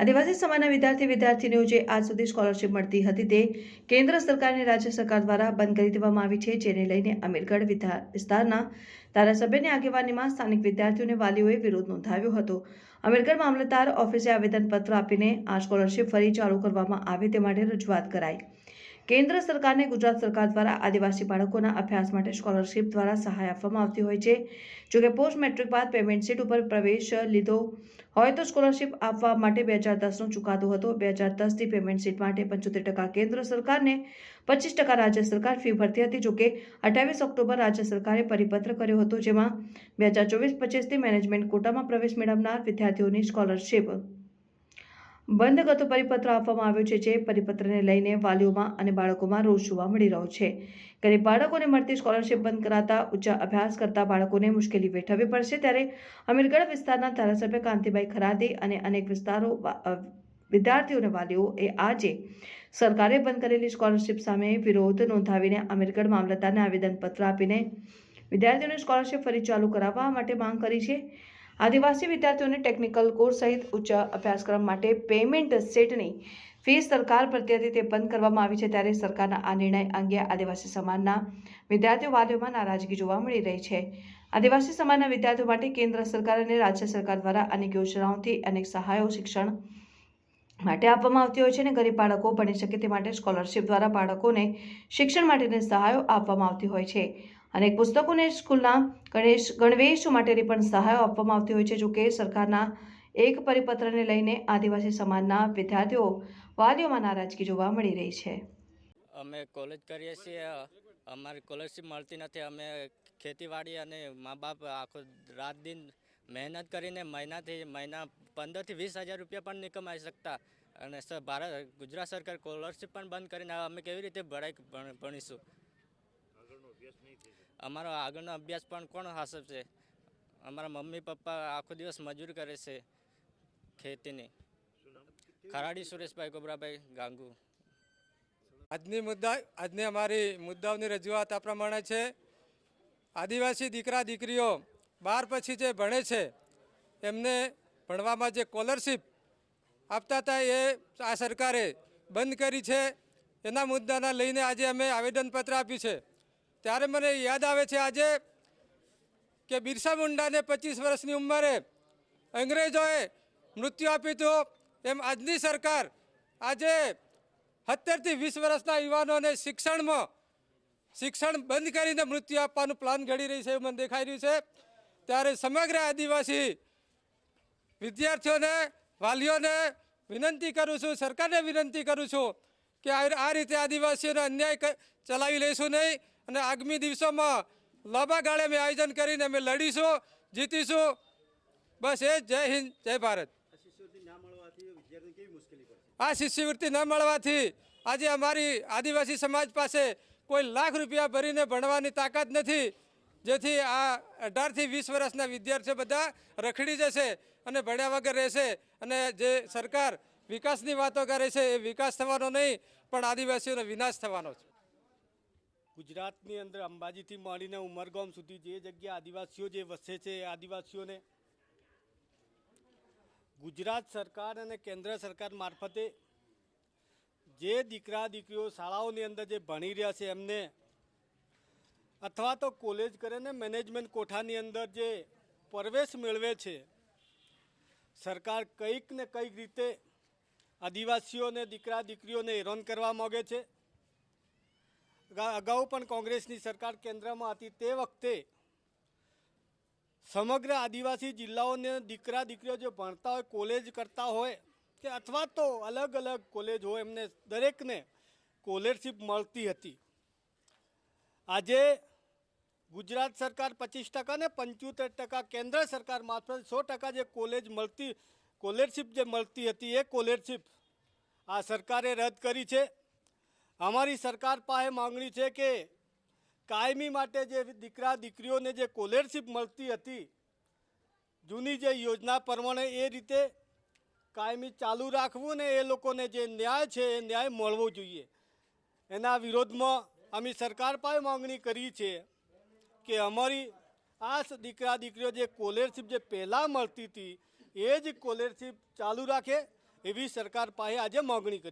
આદિવાસી સમાજના વિદ્યાર્થી વિદ્યાર્થીનીઓ જે આજ સુધી સ્કોલરશીપ મળતી હતી તે કેન્દ્ર સરકાર અને રાજ્ય સરકાર દ્વારા બંધ કરી દેવામાં આવી છે, જેને લઈને અમીરગઢ વિસ્તારના ધારાસભ્યની આગેવાનીમાં સ્થાનિક વિદ્યાર્થીઓ અને વાલીઓએ વિરોધ નોંધાવ્યો હતો. અમીરગઢ મામલતદાર ઓફિસે આવેદનપત્ર આપીને આ સ્કોલરશિપ ફરી ચાલુ કરવામાં આવે તે માટે રજૂઆત કરાઈ. કેન્દ્ર સરકારને ગુજરાત સરકાર દ્વારા આદિવાસી બાળકોના અભ્યાસ માટે સ્કોલરશિપ દ્વારા સહાય આપવામાં આવતી હોય છે. જોકે પોસ્ટ મેટ્રિક બાદ પેમેન્ટ સીટ ઉપર પ્રવેશ લીધો હોય તો સ્કોલરશિપ આપવા માટે બે હજાર દસનો ચુકાદો હતો. બે હજાર દસથી પેમેન્ટ સીટ માટે પંચોતેર ટકા કેન્દ્ર સરકારને પચીસ ટકા રાજ્ય સરકાર ફી ભરતી હતી. જોકે અઠ્યાવીસ ઓક્ટોબર રાજ્ય સરકારે પરિપત્ર કર્યો હતો, જેમાં બે હજાર ચોવીસ પચીસથી મેનેજમેન્ટ કોટામાં પ્રવેશ મેળવનાર વિદ્યાર્થીઓની સ્કોલરશિપ બંધ કરતો પરિપત્ર આપવામાં આવ્યો છે જે પરિપત્રને લઈને વાલીઓમાં અને બાળકોમાં રોષ જોવા મળી રહ્યો છે. ગરીબ બાળકોને મળતી સ્કોલરશિપ બંધ કરાતા ઉચ્ચ અભ્યાસ કરતા બાળકોને મુશ્કેલી વેઠવવી પડશે ત્યારે અમીરગઢ વિસ્તારના ધારાસભ્ય કાંતિભાઈ ખરાદી અને અનેક વિસ્તારો વિદ્યાર્થીઓને વાલીઓએ આજે સરકારે બંધ કરેલી સ્કોલરશિપ સામે વિરોધ નોંધાવીને અમીરગઢ મામલતદારને આવેદનપત્ર આપીને વિદ્યાર્થીઓને સ્કોલરશિપ ફરી ચાલુ કરાવવા માટે માંગ કરી છે. આદિવાસી વિદ્યાર્થીઓને ટેકનિકલ કોર્સ સહિત ઉચ્ચ અભ્યાસક્રમ માટે પેમેન્ટ સેટની ફી સરકાર પ્રત્યેથી તે બંધ કરવામાં આવી છે ત્યારે સરકારના આ નિર્ણય અંગે આદિવાસી સમાજના વિદ્યાર્થીઓ વાલીઓમાં નારાજગી જોવા મળી રહી છે. આદિવાસી સમાજના વિદ્યાર્થીઓ માટે કેન્દ્ર સરકાર અને રાજ્ય સરકાર દ્વારા અનેક યોજનાઓથી અનેક સહાયો શિક્ષણ માટે આપવામાં આવતી હોય છે અને ગરીબ બાળકો ભણી શકે તે માટે સ્કોલરશિપ દ્વારા બાળકોને શિક્ષણ માટેની સહાયો આપવામાં આવતી હોય છે. અનેક પુસ્તકોને સ્કૂલના ગણેશ, ગણવેશ માટેની પણ સહાયો આપવામાં આવતી હોય છે જોકે સરકારના એક પરિપત્રને લઈને આદિવાસી સમાજના વિદ્યાર્થીઓ વાલીઓમાં નારાજગી જોવા મળી રહી છે. અમે કોલેજ કરીએ છીએ. અમારી સ્કોલરશિપ મળતી નથી. અમે ખેતીવાડી અને મા બાપ આખો રાત દિન મહેનત કરીને મહિનાથી, મહિના પંદરથી વીસ હજાર રૂપિયા પણ નહીં કમાઈ શકતા. અને ભારત, ગુજરાત સરકાર સ્કોલરશીપ પણ બંધ કરીને અમે કેવી રીતે ભણાઈ ભણીશું? અમારો આગળનો અભ્યાસ પણ કોણ હાસવશે? અમારા મમ્મી પપ્પા આખો દિવસ મજૂર કરે છે ખેતીની. ખરાડી સુરેશભાઈ, ગોબરાભાઈ, ગાંગુ. આજની મુદ્દા આજની અમારી મુદ્દાઓની રજૂઆત આ પ્રમાણે છે. આદિવાસી દીકરા દીકરીઓ બાર પછી જે ભણે છે, એમને ભણવામાં જે સ્કોલરશીપ આપતા હતા એ આ સરકારે બંધ કરી છે. એના મુદ્દાના લઈને આજે અમે આવેદનપત્ર આપ્યું છે. ત્યારે મને યાદ આવે છે આજે કે બિરસા મુંડાને પચીસ વર્ષની ઉંમરે અંગ્રેજોએ મૃત્યુ આપ્યું હતું. એમ આજની સરકાર આજે સત્તરથી વીસ વર્ષના યુવાનોને શિક્ષણમાં, શિક્ષણ બંધ કરીને મૃત્યુ આપવાનું પ્લાન ઘડી રહી છે એવું મને દેખાઈ રહ્યું છે. ત્યારે સમગ્ર આદિવાસી વિદ્યાર્થીઓને, વાલીઓને વિનંતી કરું છું, સરકારને વિનંતી કરું છું કે આ રીતે આદિવાસીઓને અન્યાય ચલાવી લઈશું નહીં. અને આગામી દિવસોમાં લાંબા ગાળે અમે આયોજન કરીને અમે લડીશું, જીતીશું. બસ એ જય હિન્દ, જય ભારત. આ શિષ્યવૃત્તિ ન મળવાથી આજે અમારી આદિવાસી સમાજ પાસે કોઈ લાખ રૂપિયા ભરીને ભણવાની તાકાત નથી, જેથી આ અઢારથી વીસ વર્ષના વિદ્યાર્થીઓ બધા રખડી જશે અને ભણ્યા વગર રહેશે. અને જે સરકાર વિકાસની વાતો કરે છે એ વિકાસ થવાનો નહીં, પણ આદિવાસીઓનો વિનાશ થવાનો છે. ગુજરાતની અંદર અંબાજીથી માંડીને ઉમરગામ સુધી જે જગ્યા આદિવાસીઓ જે વસે છે એ આદિવાસીઓને ગુજરાત સરકાર અને કેન્દ્ર સરકાર મારફતે જે દીકરા દીકરીઓ શાળાઓની અંદર જે ભણી રહ્યા છે એમને અથવા તો કોલેજ કરે ને મેનેજમેન્ટ કોઠાની અંદર જે પ્રવેશ મેળવે છે, સરકાર કંઈક ને કંઈક રીતે આદિવાસીઓને, દીકરા દીકરીઓને હેરાન કરવા માગે છે. અગાઉ પણ કોંગ્રેસની સરકાર કેન્દ્રમાં હતી. તે વખતે સમગ્ર આદિવાસી જિલ્લાઓને દીકરા દીકરીઓ જે ભણતા હોય, કોલેજ કરતા હોય, કે અથવા તો અલગ અલગ કોલેજ હોય, એમને દરેકને સ્કોલરશીપ મળતી હતી. આજે ગુજરાત સરકાર પચીસ ટકા ને પંચોતેર ટકા, કેન્દ્ર સરકાર મારફત સો ટકા જે કોલેજ મળતી, સ્કોલરશીપ જે મળતી હતી, એ સ્કોલરશીપ આ સરકારે રદ કરી છે. અમારી સરકાર પાસે માંગણી છે કે કાયમી માટે જે દીકરા દીકરીઓને જે કોલરશીપ મળતી હતી, જૂની જે યોજના પ્રમાણે એ રીતે કાયમી ચાલુ રાખવું ને એ લોકોને જે ન્યાય છે એ ન્યાય મળવો જોઈએ. એના વિરોધમાં અમે સરકાર પાસે માંગણી કરી છે કે અમારી આ દીકરા દીકરીઓ જે કોલરશીપ જે પહેલાં મળતી હતી, એ જ કોલરશીપ ચાલુ રાખે એવી સરકાર પાસે આજે માગણી કરી